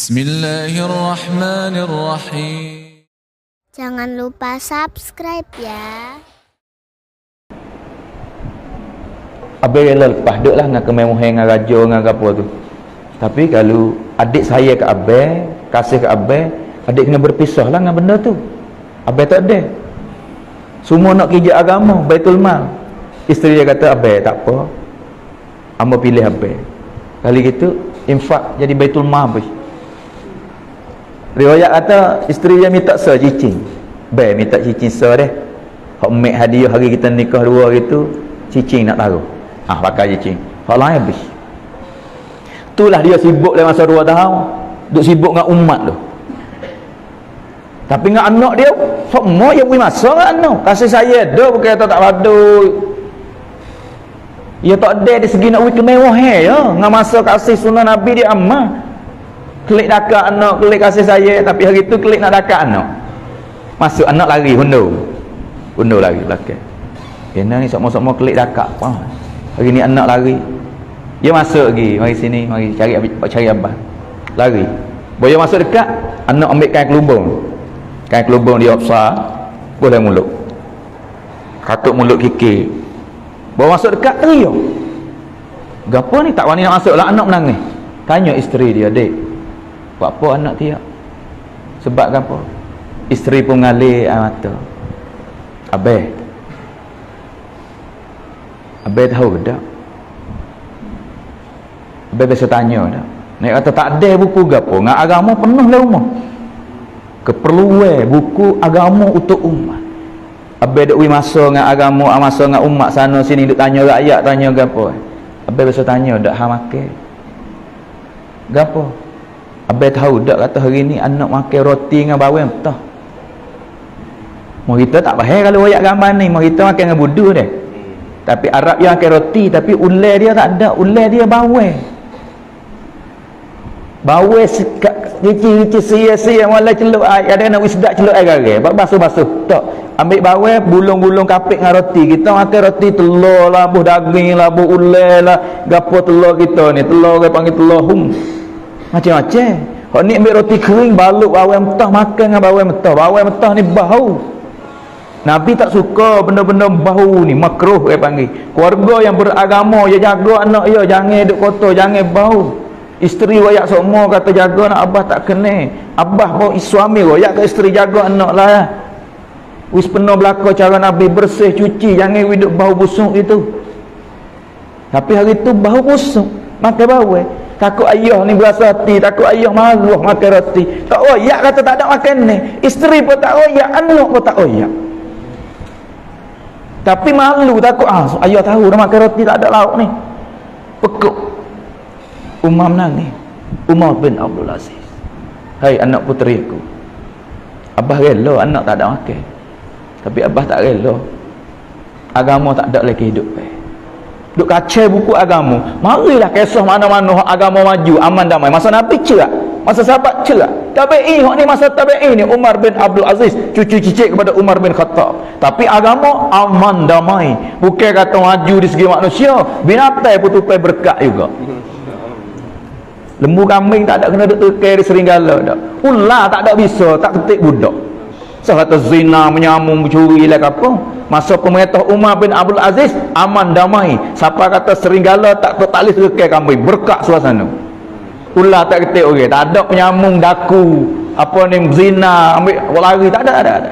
Bismillahirrahmanirrahim. Jangan lupa subscribe ya. Abang rela lepas duk lah dengan kemewahan dengan raja dengan apa tu. Tapi kalau adik saya ke abang kasih ke abang adik kena berpisah lah dengan benda tu. Abang tak ada. Semua nak kerja agama baitul mal. Isteri dia kata abang tak apa. Amba pilih abang kali gitu infak jadi baitul mal habis riwayat kata isteri dia minta se cicing. Abang minta cicing se deh hak mek hadiah hari kita nikah dua gitu cicing nak taruh. Ah pakai cicing. Hak lain habis. Itulah dia sibuk dalam masa dua tahun. Duk sibuk dengan umat tu. Tapi dengan anak dia semua yang punya masa dengan anak. Kasih saya dia bukan kata tak padu ya tak ada di segi nak wikir mewah ya. Dengan masa kasih sunnah Nabi dia amat klik dakat anak klik kasih saya tapi hari tu klik nak dakat anak. Masuk anak lari hundur. Hundur lari belakang. Kena ni sama-sama klik dakat hari ni anak lari. Dia masuk lagi. Mari sini mari cari cari abah lari. Boleh masuk dekat anak ambil kain kelubung kain kelubung dia besar boleh mulut. Katuk mulut kiki bawa masuk dekat teriak. Gapo ni? Tak wani nak masuk lah anak menangis. Tanya isteri dia dek buat apa anak tiap sebab gapo isteri pun ngalih air mata abeh abeh tahu tak Abang biasa tanya dah. Nak kata tak ada buku gapo, ngak agama penuh lah rumah. Keperluan buku agama untuk umat. Abang dak masa ngak agama, ah, masa ngak umat sana sini duk tanya rakyat tanya gapo. Abang biasa tanya dak ha makan. Gapo? Abang tahu dak kata hari ni anak makan roti dengan bawang? Betah. Mau kita tak bahaya kalau ayat gambar ni, mau kita makan dengan budu deh. Tapi Arab yang makan roti tapi ulai dia tak ada, ulai dia bawang. Bawa rici-rici sia-sia. Mulai celup air. Ada nak wisdak celup air bab basuh-basuh. Tak. Ambil bawa bulung-bulung kapik dengan roti. Kita makan roti telur lah buh daging lah buh ulai lah. Gapo telur kita ni? Telur orang panggil telur? Hum macam-macam kalau ni ambil roti kering balut bawang mentah makan dengan bawang mentah bawang mentah ni bau Nabi tak suka benda-benda bau ni makruh dia panggil keluarga yang beragama dia jaga anak dia jangan duk kotor jangan bau Isteri royak semua kata jaga nak abah tak kena. Abah pun suami royak ke isteri jaga anak lah. Wis penuh belaka cara Nabi bersih cuci jangan hidup bau busuk itu. Tapi hari tu bau busuk makan bau eh. Takut ayah ni berasa hati, takut ayah marah makan roti. Tak royak kata tak ada makan ni. Isteri pun tak royak, anak pun tak royak. Tapi malu takut ah ayah tahu dah makan roti tak ada lauk ni. Pekuk Umar menangis Umar bin Abdul Aziz Hai anak puteri aku Abah rela anak tak ada makan Tapi Abah tak rela Agama tak ada lagi hidup eh. Duk kacau buku agama. Marilah kisah mana-mana agama maju Aman damai. Masa Nabi cerak Masa sahabat cerak Tabi'i ni masa tabi'i ni. Umar bin Abdul Aziz Cucu cicit kepada Umar bin Khattab. Tapi agama aman damai. Bukan kata maju di segi manusia. Binatang pun tupai berkat juga. Lembu kambing tak ada kena duk tekai di Seringgala dak. Ular tak ada bisa tak ketik budak. Sehata zina menyamung mencuri lah apa. Masa pemerintah Umar bin Abdul Aziz aman damai. Siapa kata Seringgala tak tertalis tekai kambing berkak suasana. Ular tak ketik okey, tak ada penyamung daku apa ni zina ambil lari tak ada ada. ada.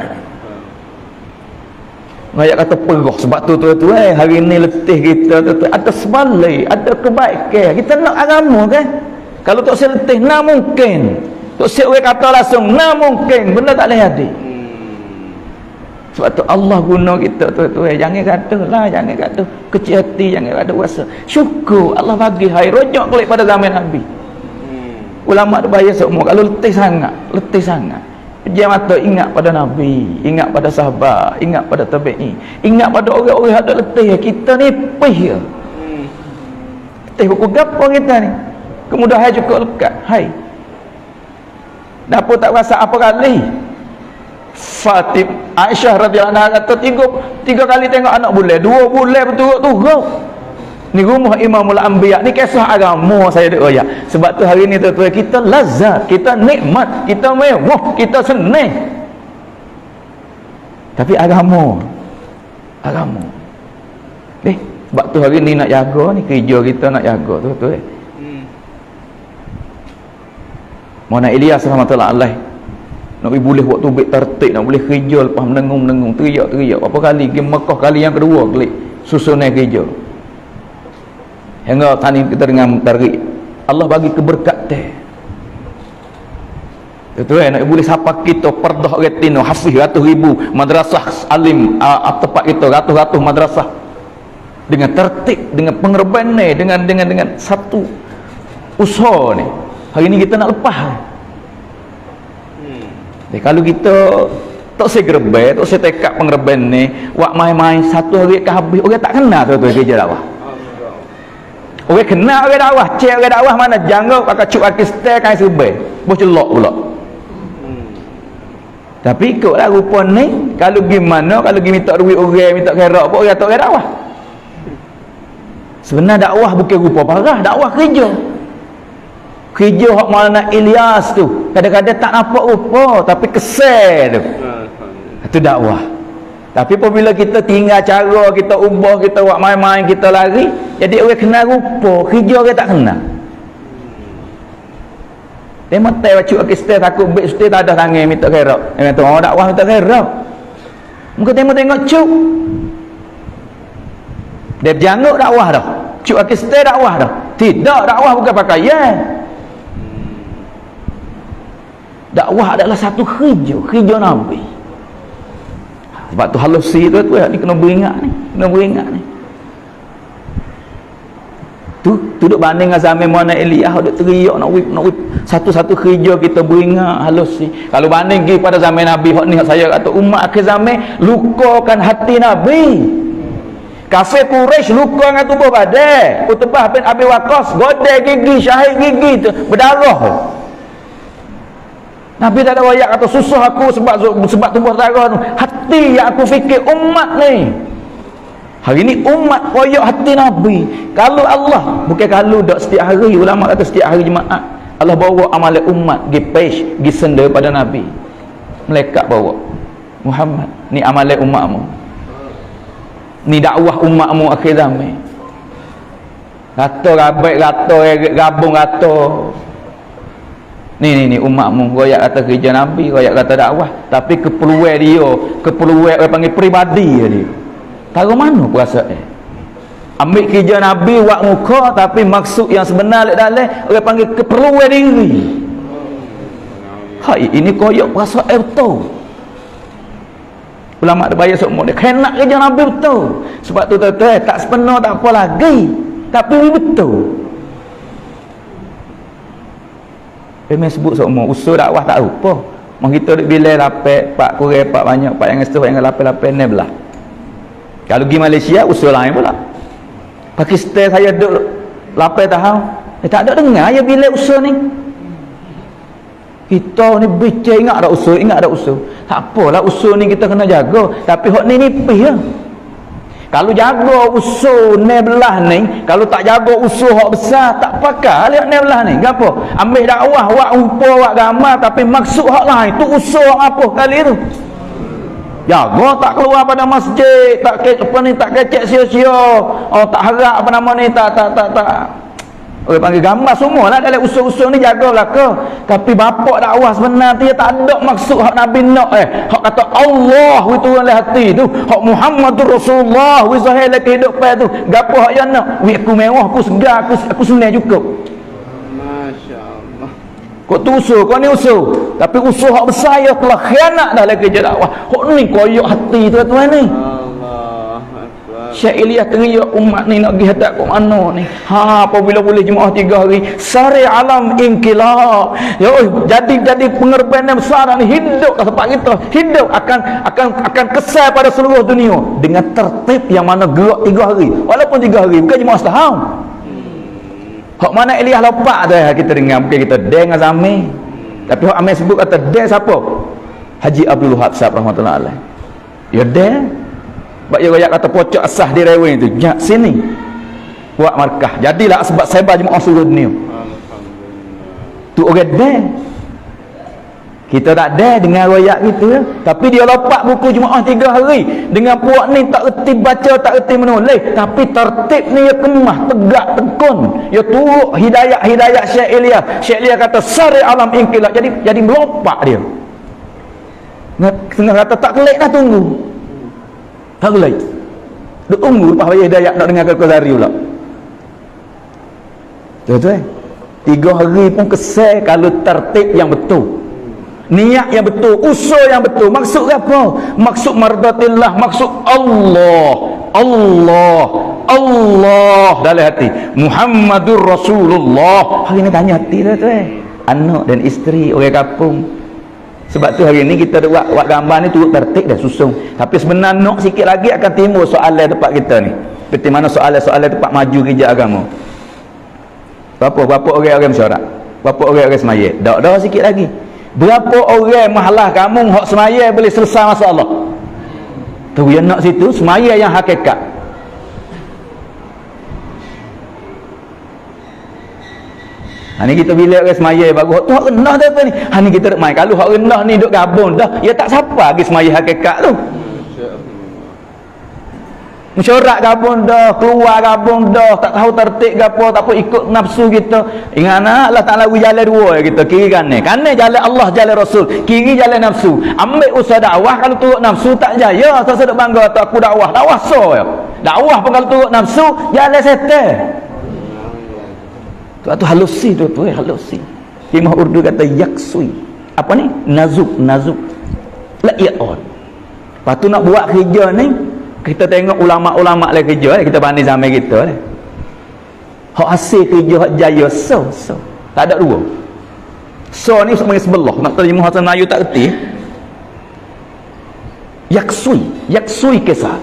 Ngayak kata pergoh sebab tu tu tu eh hari ni letih kita tu, tu. ada sebalik, ada kebaikan. Kita nak agama kan? Kalau tak seletih, nah mungkin. Tak siap kata langsung, nah mungkin. Benda tak boleh hadir. Sebab tu Allah guna kita tu tu eh. Jangan kata lah, jangan kata kecil hati, jangan kata rasa. Syukur Allah bagi hai rojok kelik pada zaman Nabi. Ulama tu bayar semua. Kalau letih sangat, letih sangat. Dia mata ingat pada Nabi, ingat pada sahabat, ingat pada tabi'i, ingat pada orang-orang yang ada letih. Kita ni pih ya. Letih buku gapo kita ni? kemudahan cukup lekat hai Napa tak rasa apa kali Fatim Aisyah radhiyallahu anha kata tiga tiga kali tengok anak bulan dua bulan berturut-turut Ni rumah Imamul Anbiya ni kisah agama saya duk royak. Sebab tu hari ni tuan-tuan kita lazat, kita nikmat, kita mewah, kita senang. Tapi agama agama. Eh, sebab tu hari ni nak jaga ni kerja kita nak jaga tu tu eh. Hmm. Mana Ilyas rahmatullah alaih nak pergi boleh buat tubik tertib nak boleh kerja lepas menengung-menengung teriak-teriak. Apa kali pergi Mekah kali yang kedua klik susunnya kerja. Hingga tadi kita dengan tarik Allah bagi keberkatan itu eh nak boleh siapa kita perdah retino hafiz ratus ribu madrasah alim uh, tempat kita ratus-ratus madrasah. Dengan tertib dengan pengerban ni dengan dengan dengan satu usaha ni. Hari ni kita nak lepas hmm. kalau kita tak gerbe tak saya tekak pengerban ni wak main-main satu hari ke habis orang tak kenal tu tu kerja dakwah. Orang kenal orang dakwah cek orang dakwah mana janggut pakai cuk kaki setel kan serba boleh celok pula. Tapi ikutlah rupa ni kalau gimana kalau pergi minta duit orang minta kerak pun orang tak orang dakwah. Sebenarnya dakwah bukan rupa parah dakwah kerja kerja hak Maulana Ilyas tu kadang-kadang tak nampak rupa tapi kesel tu itu dakwah tapi apabila kita tinggal cara kita ubah kita buat main-main kita lari jadi orang kenal rupa kerja orang tak kenal dia metai baca ke stay takut beg stay tak ada tangan minta kerak. Dia kata orang dakwah minta kerak. Muka tengok tengok cuk. Dia janguk dakwah dah. Cuk ke stay dakwah dah. Tidak dakwah bukan pakaian. Dakwah adalah satu kerja, kerja Nabi. Sebab tu halusi tu tu ni kena beringat ni, kena beringat ni. Tu duduk banding dengan zaman mana Elias duduk teriak nak wip nak wip satu-satu kerja kita beringat halus ni kalau banding pergi pada zaman Nabi hak ni saya kata umat akhir zaman lukakan hati Nabi. Kafir Quraisy luka dengan tubuh badan Utbah bin Abi Waqqas godai gigi syahid gigi tu berdarah Nabi tak ada wayak kata susah aku sebab sebab tubuh darah tu hati yang aku fikir umat ni Hari ni umat koyak hati Nabi. Kalau Allah, bukan kalau dak setiap hari ulama kata setiap hari Jumaat, Allah bawa amalan umat gi page, gi senda pada Nabi. Melekat bawa. Muhammad, ni amalan umatmu. Ni dakwah umatmu akhir zaman. Kata gabung kata. Ni ni ni umatmu royak kata kerja Nabi, royak kata dakwah, tapi keperluan dia, keperluan orang panggil peribadi dia. Tahu mana perasaan? Ambil kerja Nabi buat muka tapi maksud yang sebenar di dalam orang panggil keperluan diri. Hai ini koyak perasaan betul. Ulama ada bayar semua dia kena kerja Nabi betul. Sebab tu tu tak sepenuh tak apa lagi. Tapi betul. Pemeh sebut semua usul dakwah tak apa. Mau kita duk bilai lapek, pak kurang, pak banyak, pak yang setuh, yang lapek-lapek ni belah. Kalau pergi Malaysia usul lain pula. Pakistan saya duduk 8 tahun. Eh, tak ada dengar ya bila usul ni. Kita ni bicara ingat ada usul, ingat ada usul. Tak apalah usul ni kita kena jaga. Tapi hak ni nipis ya. Kalau jaga usul ni belah ni, kalau tak jaga usul hak besar, tak pakai lihat ni belah ni. Gapo? Ambil dakwah, wak upa, wak gambar tapi maksud hak lain. Tu usul apa kali tu? jaga tak keluar pada masjid tak ke apa ni tak kecek sia-sia oh tak harap apa nama ni tak tak tak tak Orang panggil gambar semua lah dalam usul-usul ni jagalah ke? Tapi bapak dakwah sebenar dia tak ada maksud hak Nabi nak eh. Hak kata Allah itu dalam hati tu. Hak Muhammadur Rasulullah wi zahir lagi hidup pai tu. Gapo hak yang nak wi aku mewah aku segar aku aku senang cukup. Kau tu usul, kau ni usul. Tapi usul hak besar ya telah khianat dah kerja dakwah. Kau ni koyok hati tuan-tuan ni. Syekh Ilyas teriak umat ni nak pergi hadap ke mana ni ha apabila boleh jemaah tiga hari sari alam inkilab ya jadi jadi pengerban yang besar ni hidup ke tempat kita hidup akan akan akan kesal pada seluruh dunia dengan tertib yang mana gerak tiga hari walaupun tiga hari bukan jemaah setahun Hak mana Elias lopak tu ya, kita dengar mungkin kita dengar Zami. Tapi hak Amir sebut kata den siapa? Haji Abdul Wahab Sahab rahmatullah alaih. Ya den. Bak ya royak kata pocok asah di rewing tu. Jak sini. buat markah jadilah sebab sebar jemaah seluruh dunia tu orang dah kita tak ada dengan royak gitu ya. Tapi dia lopak buku Jumaat tiga hari. Dengan puak ni tak erti baca, tak erti menulis. Tapi tertib ni ya kemah, tegak, tekun. Ya turuk hidayah-hidayah Syekh Ilyas. Syekh Ilyas kata, sari alam ingkilat. Jadi jadi melopak dia. Tengah kata, tak kelik dah tunggu. Kelik. Dia tunggu lepas bayar hidayah nak dengar kata hari pula. Betul-betul eh? Tiga hari pun kesal kalau tertib yang betul. Niat yang betul usul yang betul. Maksud apa? Maksud mardatillah maksud Allah. Allah. Allah dalam hati. Muhammadur Rasulullah. Hari ni tanya hati dah tu eh? Anak dan isteri orang kampung sebab tu hari ni kita buat, buat gambar ni turut tertik dah susung. Tapi sebenarnya nak sikit lagi akan timbul soalan tempat kita ni. Seperti mana soalan-soalan tempat maju kerja agama. Berapa berapa orang-orang mesyuarat berapa orang-orang semayat? Dak dak sikit lagi. Berapa orang mahalah kamu hak semaya boleh selesai masalah? Tu yang nak situ semaya yang hakikat. Ha ni kita bila orang semaya bagus. Tu hak rendah tu apa ni? Ha ni kita main kalau hak rendah ni duk gabung dah, ya tak siapa lagi semaya hakikat tu. Mesyuarat gabung dah keluar gabung dah. Tak tahu tertib ke apa tak apa ikut nafsu kita. Ingat nak Allah Ta'ala jalan dua kita. Kiri kanan. Kanan jalan Allah jalan Rasul. Kiri jalan nafsu. Ambil usaha dakwah kalau turut nafsu tak jaya tak sedap bangga tak aku dakwah. Dakwah so ya dakwah pun kalau turut nafsu jalan setan tu tu halusi tu tu eh, halusi. Imam Urdu kata yaksui. Apa ni? Nazuk nazuk la on. Lepas tu nak buat kerja ni kita tengok ulama-ulama lagi kerja eh, kita banding zaman kita eh. hak hasil kerja hak jaya so so. Tak ada dua. So ni semuanya sebelah. Nak terjemah bahasa Melayu tak erti. Yaksui. Yaksui kisah.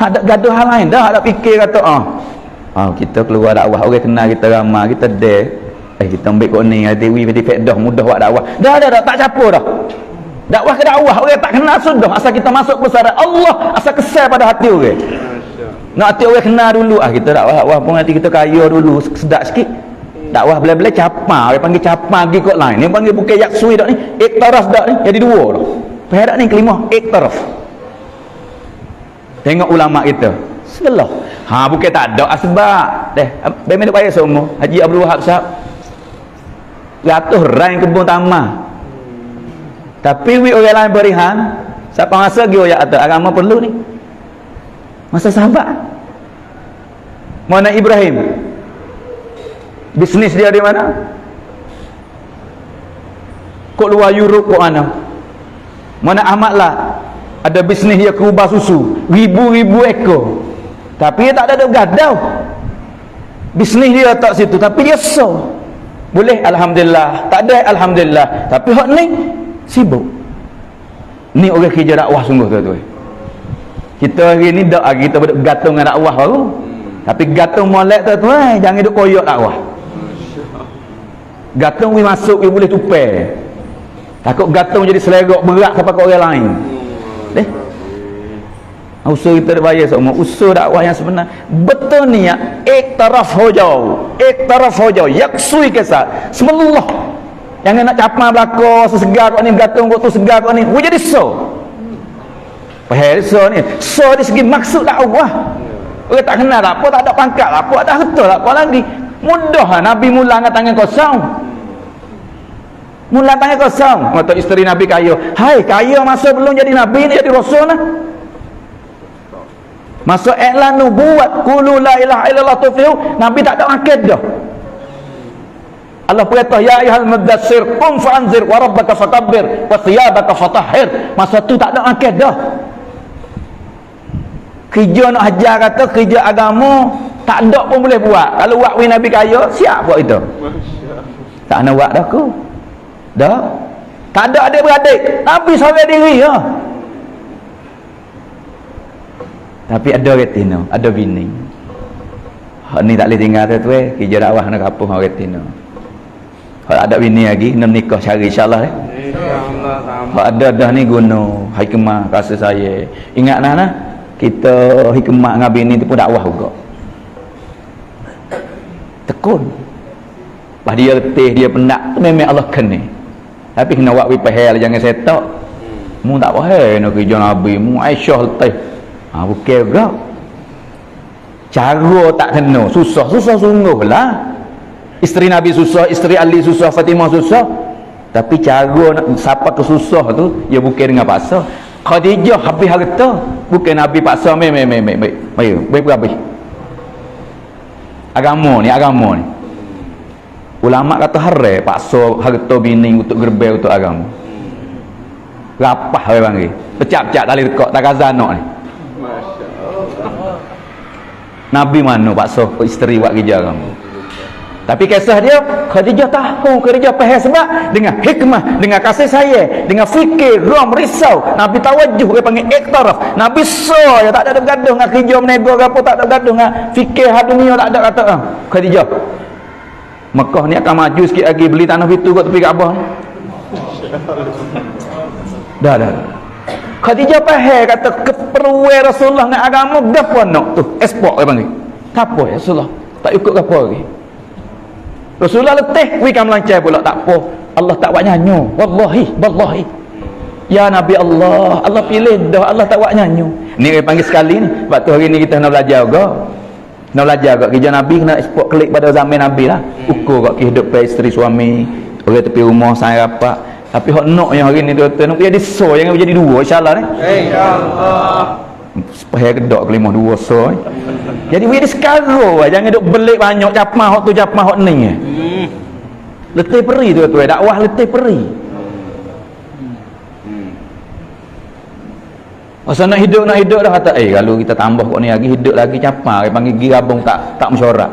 Tak ada gaduh hal lain. Dah ada fikir kata ah oh, kita keluar dakwah. Orang kenal kita ramah kita dek eh kita ambil kau ni ada wi di faedah mudah buat dakwah. Dah dah dah tak capur dah. Dakwah ke dakwah orang tak kenal sudah. Asal kita masuk besar Allah asal kesal pada hati orang. Nak hati orang kenal dulu. Ah kita dakwah dakwah pun hati kita kaya dulu sedap sikit. Dakwah bila-bila capa orang panggil capa pergi kot lain. Ni panggil bukan yaksui dak ni iktaraf dak ni jadi dua dah. Perak ni kelima iktaraf tengok ulama kita sebelah ha bukan tak ada. Asbab deh bemen payah semua Haji Abdul Wahab sahab ratus rai kebun tamah tapi wi orang lain berihan siapa masa lagi ayat atau agama perlu ni. Masa sahabat. Mana Ibrahim? Bisnis dia di mana? Kok luar Europe kok mana? Mana Ahmad lah. Ada bisnis dia kerubah susu. Ribu-ribu ekor tapi dia tak ada gadau bisnis dia tak situ tapi dia so. Boleh Alhamdulillah. Tak ada Alhamdulillah. Tapi hak ni sibuk. Ni orang kerja dakwah sungguh tu tu kita hari ni dak lagi kita bergantung dengan dakwah baru. Tapi gantung molek tu tu eh jangan duk koyok dakwah. Gantung we masuk we boleh tupai. Takut gantung jadi selerok berat kepada orang lain. Deh usul kita bayar semua usul dakwah yang sebenar betul ni ya iktaraf hojau iktaraf hojau yaksui kesat semelah Jangan nak capa belaka sesegar kau ni bergantung kau tu segar kau ni. Wo jadi so. Faham so ni. So di segi maksud dakwah. Orang tak kenal apa, tak ada pangkat apa, tak betul apa lagi. Mudah lah Nabi mula dengan tangan kosong. Mula tangan kosong. Kata isteri Nabi kaya. Hai, kaya masa belum jadi Nabi ni jadi Rasul lah. Masa iklan nubuat. Kulu la ilaha illallah tufihu. Nabi tak ada akid dah. Allah perintah ya ayyuhal mudassir qum fa'anzir wa rabbaka fakabbir wa thiyabaka fatahhir masa tu tak ada akid dah kerja nak hajar kata kerja agama tak ada pun boleh buat kalau buat win nabi kaya siap buat itu tak nak buat dah aku dah tak ada adik beradik nabi seorang diri ya tapi ada retina ada bini ni tak boleh tinggal tu eh kerja dakwah nak kapuh orang retina kalau ada bini lagi, nak nikah cari insyaAllah eh. InsyaAllah Kalau ada dah ni guna hikmah kasih saya. Ingat nah nah, kita hikmah dengan bini tu pun dakwah juga. tekun Lepas dia letih, dia penat, memang Allah kena. Tapi kena buat wipahel, jangan setak. Mu tak faham nak kerja Nabi, mu Aisyah letih. Ha, bukan juga. Cara tak kena, susah, susah sungguh lah. Isteri Nabi susah, isteri Ali susah, Fatimah susah. Tapi cara nak siapa ke susah tu, ya bukan dengan paksa. Khadijah habis harta, bukan Nabi paksa, mai mai mai mai mai. Mai, mai. Agama ni, agama ni. Ulama kata harai paksa harta bini untuk gerbel untuk agama. Rapah orang panggil. Pecak-pecak tali tekak tak kazanok ni. Nabi mana paksa isteri buat kerja agama. Tapi kisah dia Khadijah tahu Khadijah faham sebab dengan hikmah, dengan kasih sayang, dengan fikir, rom, risau, Nabi tawajuh dia panggil iktaraf. Nabi so ya tak ada bergaduh dengan kerja menego apa tak ada bergaduh dengan fikir hal dunia tak ada kata ah. Khadijah Mekah ni akan maju sikit lagi beli tanah itu kat tepi Kaabah. Dah dah. Khadijah faham kata keperluan Rasulullah dengan agama gapo nak tu ekspor dia panggil. Apa ya Rasulullah? Tak ikut gapo lagi. Rasulullah letih wi kam lancar pula tak apa. Allah tak buat nyanyo. Wallahi, wallahi. Ya Nabi Allah, Allah pilih dah Allah tak buat nyanyo. Ni dia panggil sekali ni. Sebab tu hari ni kita nak belajar juga. Nak belajar kat kerja Nabi kena ekspor klik pada zaman Nabi lah. Ukur kat kehidupan isteri suami. Orang tepi rumah saya rapat. Tapi hak nak yang hari ni tu nak jadi so jangan jadi dua insya-Allah ni. InsyaAllah. Supaya kedok kelima dua so ni. Jadi jadi sekarang lah. Jangan duk belik banyak capah hak tu capah hak ni. eh. Hmm. Letih peri tu tu. Dakwah letih peri. Masa nak hidup nak hidup dah kata eh kalau kita tambah kok ni lagi hidup lagi capah dia panggil gigi abang tak tak mesyuarat.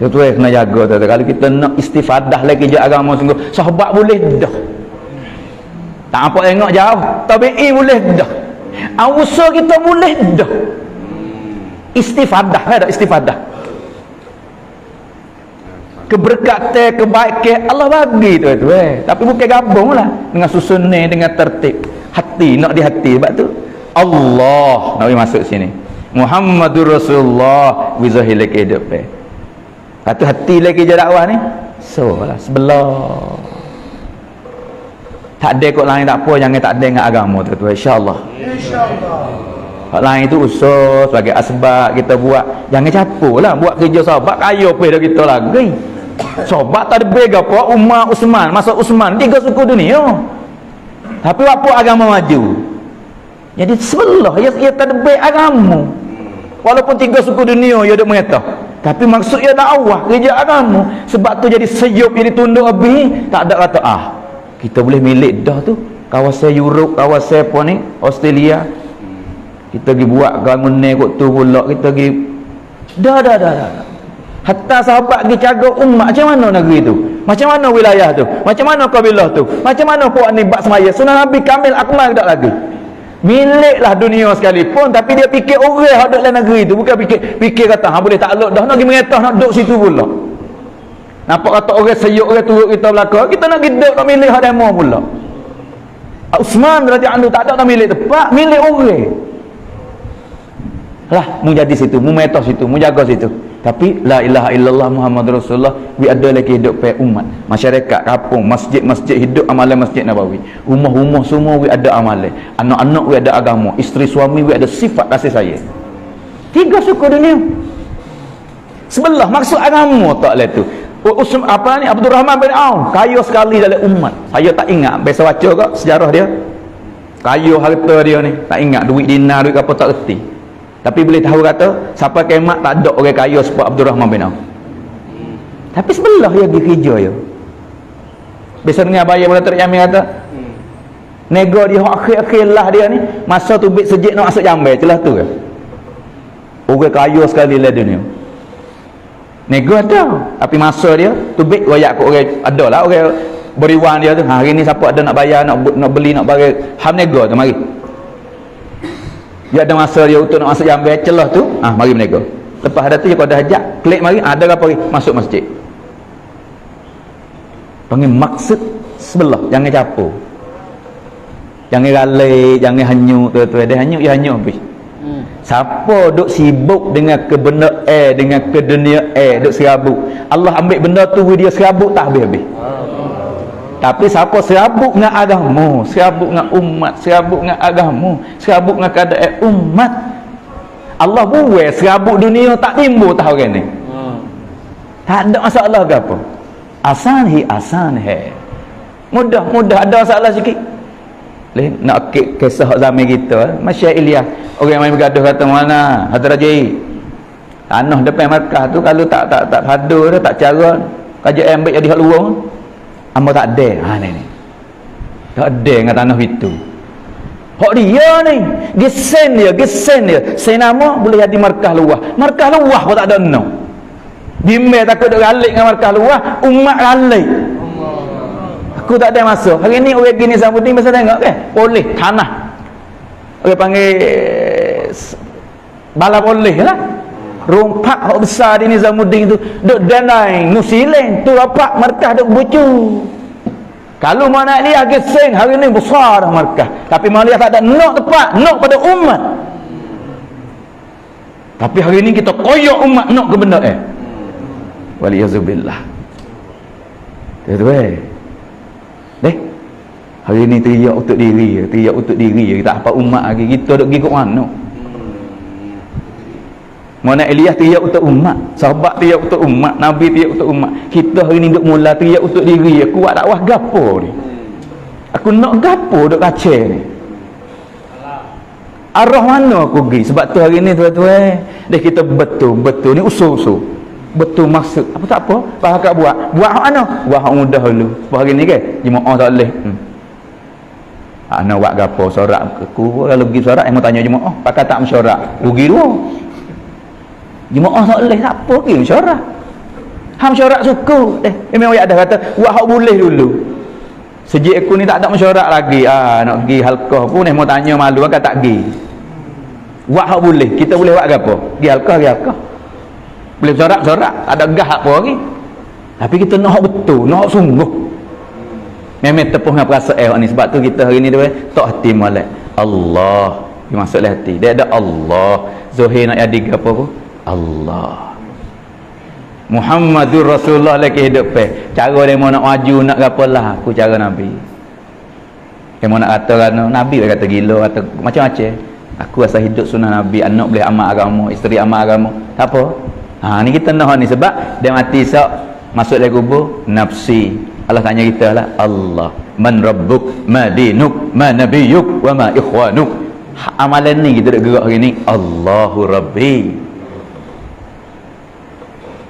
Hmm. Tu tu eh, kena jaga tu. Kalau kita nak istifadah lagi je agama sungguh sahabat boleh dah. Tak apa tengok jauh. Tabi'i boleh dah. Awusa kita boleh dah. Istifadah ada istifadah. Keberkatan, kebaikan Allah bagi tu tu eh. Tapi bukan gabung lah dengan susun ni dengan tertib. Hati nak di hati sebab tu Allah nak masuk sini. Muhammadur Rasulullah wizahil hidup eh. Tu hati lagi je dakwah ni. So lah sebelah. Tak ada kot lain tak apa Jangan tak ada dengan agama tu tu InsyaAllah. InsyaAllah. Hak lain tu usul sebagai asbab kita buat. Jangan capur lah Buat kerja sahabat kaya pun dah kita lagi Sahabat tak ada bega apa Umar Usman. Masa Usman Tiga suku dunia. Tapi apa agama maju. Jadi sebelah Ia, ia tak ada agama. Walaupun tiga suku dunia Ia ada mengatakan tapi maksudnya dakwah kerja agama sebab tu jadi seyup jadi tunduk habis. Tak ada kata ah kita boleh milik dah tu. Kawasan Europe kawasan apa ni? Australia. Kita pergi buat bangunan kot tu pula kita pergi dah dah dah dah. Hatta sahabat pergi jaga umat macam mana negeri tu? Macam mana wilayah tu? Macam mana kabilah tu? Macam mana puak ni bak semaya? Sunnah Nabi kamil akmal tak lagi miliklah dunia sekalipun tapi dia fikir orang yang duduk dalam negeri tu. Bukan fikir fikir kata ha boleh takluk dah nak pergi mengetah nak duduk situ pula. Nampak kata orang seyuk orang turut kita belakang kita nak pergi nak milik hak demo pula. Usman radhiyallahu anhu tak ada nak milik tempat milik orang. Lah mu jadi situ mu metos situ mu jaga situ tapi la ilaha illallah Muhammad Rasulullah we ada lagi hidup pe umat. Masyarakat kampung masjid-masjid hidup amalan masjid Nabawi. Rumah-rumah semua we ada amalan. Anak-anak we ada agama. Isteri suami we ada sifat kasih sayang. Tiga suku dunia. Sebelah maksud agama tak lah tu. Usm, apa ni? Abdul Rahman bin Auf. Kaya sekali dalam umat. Saya tak ingat. Biasa baca ke sejarah dia. Kaya harta dia ni. Tak ingat duit dinar duit apa tak reti tapi boleh tahu kata siapa kemat tak ada orang kaya seperti Abdul Rahman bin Auf. Tapi sebelah dia pergi kerja ya biasa dengan abaya boleh terjamin kata nego dia akhir-akhir lah dia ni. Masa tu bit sejik nak masuk jambai celah tu ke? Orang kaya sekali lah dunia nego ada tapi masa dia tu bit royak ke orang ada lah orang beriwan dia tu. Ha, hari ni siapa ada nak bayar nak, nak beli nak bagi. Ham nego tu mari dia ada masa dia untuk nak masuk jambai celah tu ah ha, mari menego lepas ada tu dia dah ajak klik mari ada apa lagi masuk masjid. Panggil maksud sebelah jangan capur jangan ralai jangan hanyut tu tu ada hanyut ya hanyut habis. Hmm. siapa duk sibuk dengan kebenar eh dengan ke dunia eh duk serabut? Allah ambil benda tu dia serabut tak habis-habis tapi siapa serabut dengan agama serabut dengan umat serabut dengan agama serabut dengan keadaan umat Allah buat serabut dunia tak timbul tahu kan ni. Tak ada masalah ke apa? Asan hi asan hai mudah mudah ada masalah sikit. Leh, nak kek kisah zaman kita Masya Ilyas orang yang main bergaduh kata mana Hadrat Jai tanah depan markah tu kalau tak tak tak hadur tak cara kajak ambil jadi hak luar amba tak ada ha ni ni. Tak ada dengan tanah itu. Hak dia ni. Gesen dia gesen dia. Saya nama boleh jadi markah luar markah luar pun tak ada no. Bimbel takut duk galik dengan markah luar umat galik aku tak ada masuk. Hari ni orang gini sambutin masa tengok kan boleh tanah. Orang panggil bala boleh lah rompak hak besar di Nizamuddin tu. Duk danai nusilen tu rapak markah duk bucu. Kalau mana ni agak seng hari ni besar dah markah. Tapi malia tak ada nak tepat nak pada umat. Tapi hari ni kita koyok umat nak ke benda eh? Waliyazubillah tu eh? Deh hari ni teriak untuk diri teriak untuk diri. Kita apa umat lagi. Kita duk pergi ke mana mana Elias teriak untuk umat sahabat teriak untuk umat Nabi teriak untuk umat. Kita hari ni duk mula teriak untuk diri aku buat dakwah gapo ni? Aku nak gapo duk kaca ni? Arah mana aku pergi? Sebab tu hari ni tuan-tuan dah kita betul-betul ni usul-usul. Betul maksud. Apa tak apa? Bahakak buat? Buat hak mana? Buat hak mudah dulu. Hari ni kan jemaah tak boleh. Hmm. ana buat gapo? Sorak aku kalau pergi sorak mau tanya jemaah. Pakai tak mesyuarat rugi dua jemaah tak boleh tak apa pergi mesyuarat ham mesyuarat suku eh memang ayat dah kata buat hak boleh dulu. Sejak aku ni tak ada mesyuarat lagi. Ah nak pergi halqah pun eh mau tanya malu kan tak pergi. Buat hak boleh. Kita boleh buat apa? Pergi halqah pergi halqah. Boleh sorak-sorak ada gah apa lagi? Tapi kita nak betul nak sungguh. Memang tepung dengan perasaan ni sebab tu kita hari ni dia tak hati molek. Allah. Dia masuk hati. Dia ada Allah. Zuhir nak jadi apa pun Allah Muhammadur Rasulullah lagi hidup pe cara dia nak maju nak apa lah aku cara Nabi dia nak kata kan Nabi dia kata gila kata macam-macam aku rasa hidup sunnah Nabi anak boleh amal agama isteri amal agama tak apa Ha ni kita nak ni sebab dia mati sok masuk dalam kubur nafsi. Allah tanya kita lah Allah man rabbuk ma dinuk ma nabiyyuk wa ma ikhwanuk. Ha, amalan ni kita dak gerak hari ni Allahu rabbi.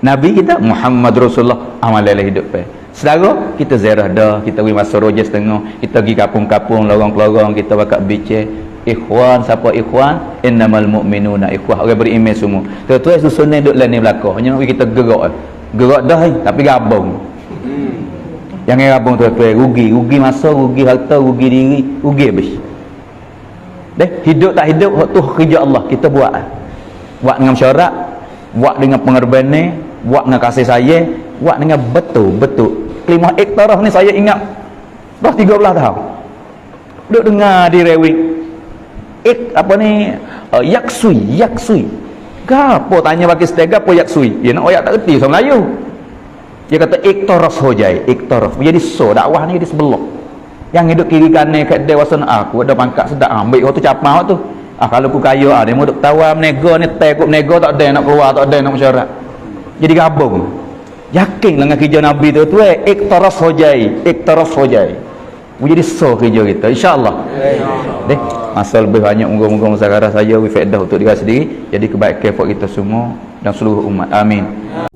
Nabi kita Muhammad Rasulullah amalan hidup pe. Sedara kita ziarah dah, kita pergi masuk roja setengah, kita pergi kapung-kapung, lorong-lorong, kita bakal bincang ikhwan siapa ikhwan? Innamal mu'minuna ikhwah. Orang beriman semua. Tu-tu susun ni duk lain ni belakang hanya kita gerak gerak dah tapi gabung. Hmm. jangan gabung tu-tu rugi rugi masa rugi harta rugi diri rugi habis. Deh hidup tak hidup tu kerja Allah kita buat. Buat dengan syarat buat dengan pengorbanan buat dengan kasih sayang buat dengan betul betul kelimah iktarah ni saya ingat. Dah 13 tahun duduk dengar di rewik ik apa ni? Uh, yaksui yaksui gapo tanya bagi setega apa yaksui dia nak oyak tak reti sama Melayu. Dia kata iktaraf hojai iktaraf jadi so dakwah ni di sebelah. Yang hidup kiri kanan kat dewasa aku ada pangkat sedap ambil waktu capau tu ah kalau aku kaya ah dia mau duk tawar menego ni tekuk menego tak ada nak keluar tak ada nak mesyuarat jadi gabung. Yakin dengan kerja nabi tu tu eh iktaraf hojai iktaraf hojai jadi so kerja kita insyaallah. Deh masa lebih banyak moga-moga muzakarah saya wi faedah untuk diri sendiri. Jadi kebaikan buat kita semua dan seluruh umat. Amin